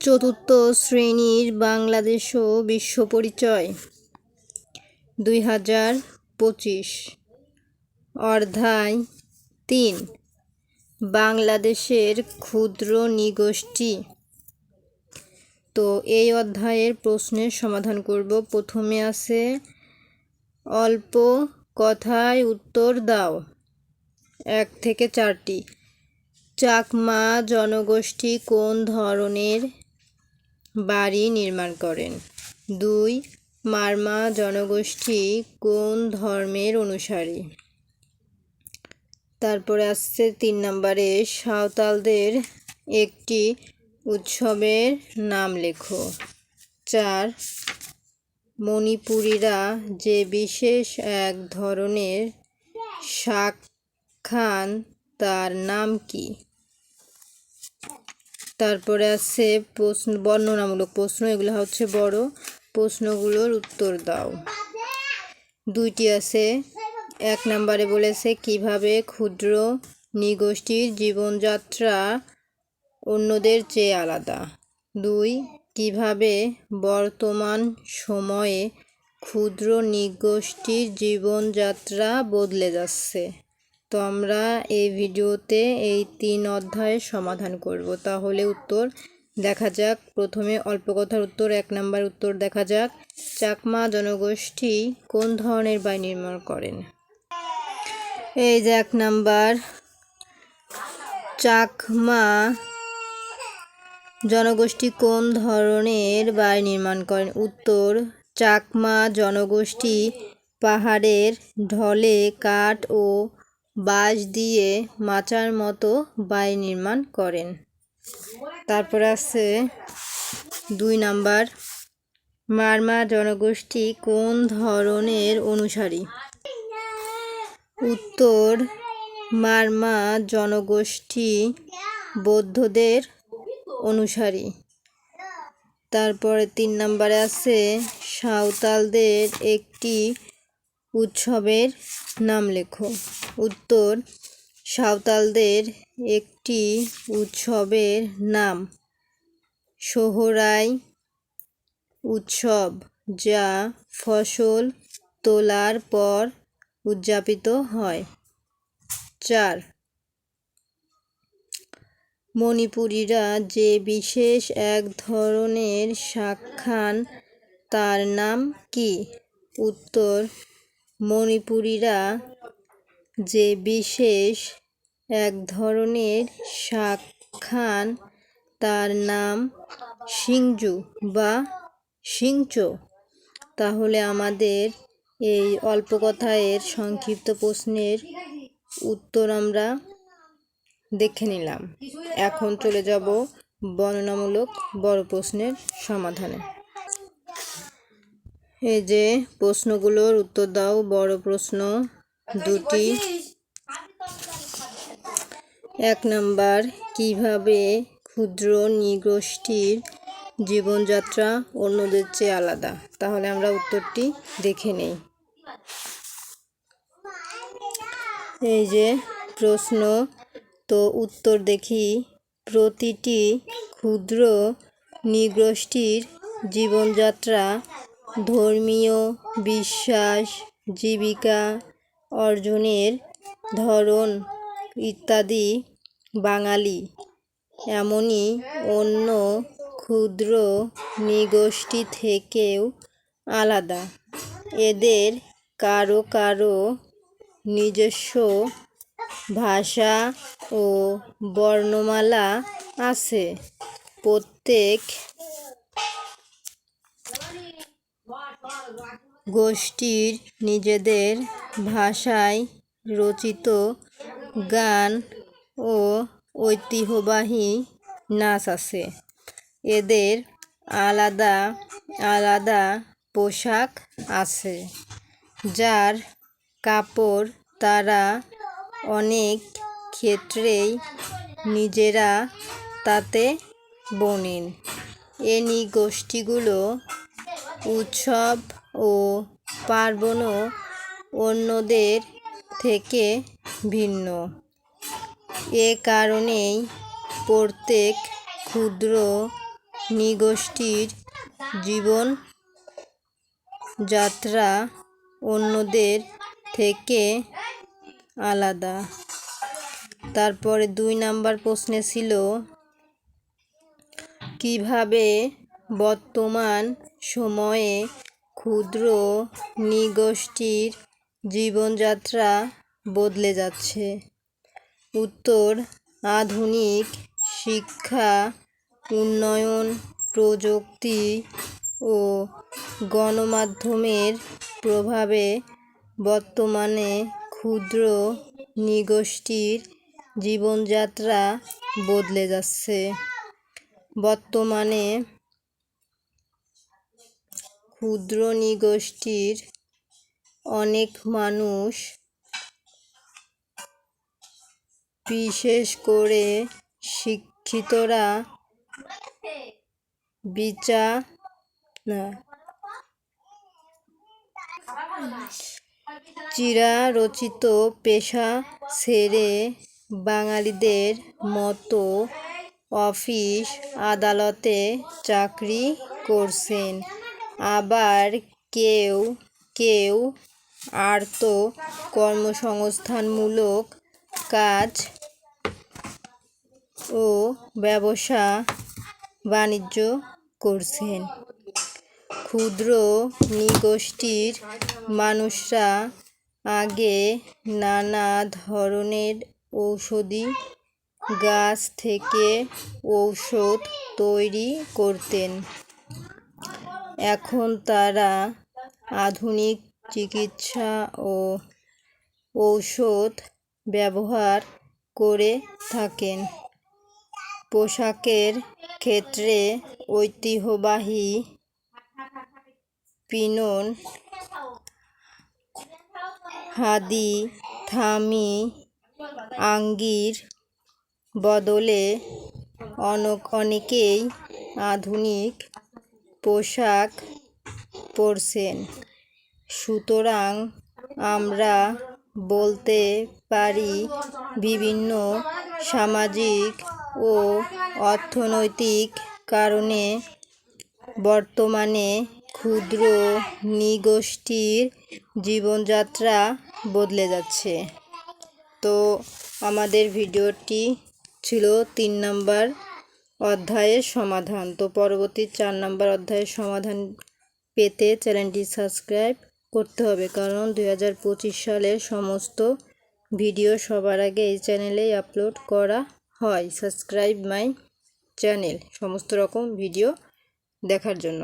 চতুর্থ শ্রেণির বাংলাদেশ ও বিশ্ব পরিচয়। দুই হাজার পঁচিশ। অধ্যায় তিন। বাংলাদেশের ক্ষুদ্র নিগোষ্ঠী। তো এই অধ্যায়ের প্রশ্নের সমাধান করব। প্রথমে আছে, অল্প কথায় উত্তর দাও। এক থেকে চারটি। চাকমা জনগোষ্ঠী কোন ধরনের বাড়ি নির্মাণ করেন। দুই, মারমা জনগোষ্ঠী কোন ধর্মের অনুসারী? তারপরে আসছে তিন নম্বরে, সাঁওতালদের একটি উৎসবের নাম লেখো। চার, মণিপুরীরা যে বিশেষ এক ধরনের শাক খান, তার নাম কি? তারপরে আছে প্রশ্ন, বর্ণনামূলক প্রশ্ন, এগুলো হচ্ছে বড় প্রশ্নগুলোর উত্তর দাও। দুইটি আছে, এক নম্বরে বলেছে কীভাবে ক্ষুদ্র নিগোষ্ঠীর জীবনযাত্রা অন্যদের চেয়ে আলাদা। দুই, কীভাবে বর্তমান সময়ে ক্ষুদ্র নিগোষ্ঠীর জীবনযাত্রা বদলে যাচ্ছে। তো আমরা এই ভিডিওতে এই তিন অধ্যায়ের সমাধান করব। তাহলে উত্তর দেখা যাক। প্রথমে অল্প কথার উত্তর, এক নাম্বার উত্তর দেখা যাক। চাকমা জনগোষ্ঠী কোন ধরনের বাড়ি নির্মাণ করেন? এই যে এক নাম্বার। চাকমা জনগোষ্ঠী কোন ধরনের বাড়ি নির্মাণ করেন? উত্তর, চাকমা জনগোষ্ঠী পাহাড়ের ঢলে কাঠ ও বাঁশ দিয়ে মাচার মতো বাড়ি নির্মাণ করেন। তারপর আছে দুই নাম্বার মারমা জনগোষ্ঠী কোন ধরনের অনুসারী? উত্তর, মারমা জনগোষ্ঠী বৌদ্ধদের অনুসারী। তারপরে তিন নম্বরে আছে সাঁওতালদের একটি উৎসবের নাম লেখো। উত্তর, সাঁওতালদের একটি উৎসবের নাম। সোহরাই উৎসব যা ফসল তোলার পর উদযাপিত হয়। চার, মণিপুরীরা যে বিশেষ এক ধরনের শাক খান তার নাম কি? উত্তর মণিপুরীরা যে বিশেষ এক ধরনের শাক খান, তার নাম সিংজু বা সিংচো তাহলে আমাদের এই অল্প কথায়ের সংক্ষিপ্ত প্রশ্নের উত্তর আমরা দেখে নিলাম। এখন চলে যাব বর্ণনামূলক বড় প্রশ্নের সমাধানে। এই যে প্রশ্নগুলোর উত্তর দাও, বড় প্রশ্ন দুটি। এক নাম্বার, কীভাবে ক্ষুদ্র নিগোষ্ঠীর জীবনযাত্রা অন্যদের চেয়ে আলাদা? তাহলে আমরা উত্তরটি দেখে নেই। এই যে প্রশ্ন, তো উত্তর দেখি। প্রতিটি ক্ষুদ্র নিগোষ্ঠীর জীবনযাত্রা ধর্মীয় বিশ্বাস, জীবিকা অর্জনের ধরন ইত্যাদি বাঙালি। এমনই অন্য ক্ষুদ্র নিগোষ্ঠী থেকেও আলাদা। এদের কারও কারও নিজস্ব ভাষা ও বর্ণমালা আছে। প্রত্যেক গোষ্ঠীর নিজেদের ভাষায় রচিত গান ও ঐতিহ্যবাহী নাচ আছে। এদের আলাদা আলাদা পোশাক আছে, যার কাপড় তারা অনেক ক্ষেত্রেই নিজেরা তাতে বোনেন। এনি গোষ্ঠীগুলো উৎসব ও পার্বণও অন্যদের থেকে ভিন্ন। এ কারণেই প্রত্যেক ক্ষুদ্র নৃগোষ্ঠীর জীবন যাত্রা অন্যদের থেকে আলাদা। তারপরে দুই নাম্বার প্রশ্নে ছিল, কীভাবে বর্তমান সময়ে ক্ষুদ্র নৃগোষ্ঠীর জীবনযাত্রা বদলে যাচ্ছে। উত্তর, আধুনিক শিক্ষা, উন্নয়ন প্রযুক্তি ও গণমাধ্যমের প্রভাবে বর্তমানে ক্ষুদ্র নৃগোষ্ঠীর জীবনযাত্রা বদলে যাচ্ছে। বর্তমানে ক্ষুদ্র নৃগোষ্ঠীর অনেক মানুষ, বিশেষ করে শিক্ষিতরা বিচার না চিরারচিত পেশা ছেড়ে বাঙালিদের মতো অফিস, আদালতে চাকরি করছেন। আবার কেউ কেউ আর্ত কর্মসংস্থানমূলক কাজ ও ব্যবসা বাণিজ্য করছেন। ক্ষুদ্র নৃগোষ্ঠীর মানুষরা আগে নানা ধরনের ঔষধি গাছ থেকে ঔষধ তৈরি করতেন। এখন তারা আধুনিক চিকিৎসা ও ঔষধ ব্যবহার করে থাকেন। পোশাকের ক্ষেত্রে ঐতিহ্যবাহী পিনন, হাদি, থামি, আঙ্গির বদলে অনেক, অনেকেই আধুনিক পোশাক পরছেন। সুতরাং আমরা বলতে পারি বিভিন্ন সামাজিক ও অর্থনৈতিক কারণে বর্তমানে ক্ষুদ্র নৃগোষ্ঠীর জীবনযাত্রা বদলে যাচ্ছে। তো আমাদের ভিডিওটি ছিল তিন নাম্বার অধ্যায়ের সমাধান। তো পরবর্তী চার নম্বর অধ্যায়ের সমাধান পেতে চ্যানেলটি সাবস্ক্রাইব করতে হবে, কারণ দুই সালের সমস্ত ভিডিও সবার আগে এই চ্যানেলেই আপলোড করা হয়। সাবস্ক্রাইব মাই চ্যানেল, সমস্ত রকম ভিডিও দেখার জন্য।